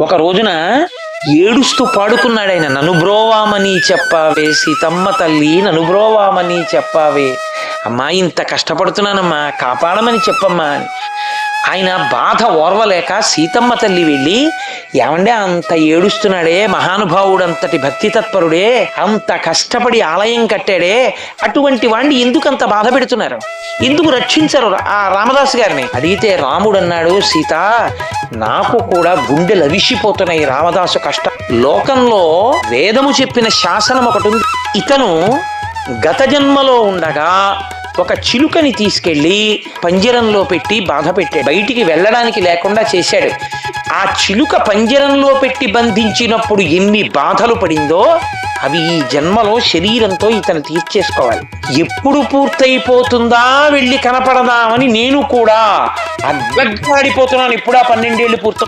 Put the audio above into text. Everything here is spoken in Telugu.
ఒక రోజున ఏడుస్తూ పాడుకున్నాడు ఆయన నన్ను బ్రోవామని చెప్పావే సీతమ్మ తల్లి నన్ను బ్రోవామని చెప్పావే. అమ్మా ఇంత కష్టపడుతున్నానమ్మా కాపాడమని చెప్పమ్మా అని. ఆయన బాధ ఓర్వలేక సీతమ్మ తల్లి వెళ్ళి ఏమండే అంత ఏడుస్తున్నాడే మహానుభావుడు అంతటి భక్తి తత్పరుడే అంత కష్టపడి ఆలయం కట్టాడే అటువంటి వాణ్ణి ఎందుకు అంత బాధ పెడుతున్నారు? ఎందుకు రక్షించరు ఆ రామదాసు గారిని? అడిగితే రాముడు అన్నాడు సీత నాకు కూడా గుండె లవిసిపోతున్నాయి రామదాసు కష్టం లోకంలో వేదము చెప్పిన శాసనం ఒకటి ఉంది. ఇతను గత జన్మలో ఉండగా ఒక చిలుకని తీసుకెళ్ళి పంజరంలో పెట్టి బాధ పెట్టాడు. బయటికి వెళ్ళడానికి లేకుండా చేశాడు. ఆ చిలుక పంజరంలో పెట్టి బంధించినప్పుడు ఎన్ని బాధలు పడిందో అవి ఈ జన్మలో శరీరంతో ఇతను తీర్చేసుకోవాలి. ఎప్పుడు పూర్తయిపోతుందా వెళ్ళి కనపడదామని నేను కూడా అగ్గడ్డాడిపోతున్నాను ఎప్పుడా ఆ పన్నెండేళ్ళు పూర్త.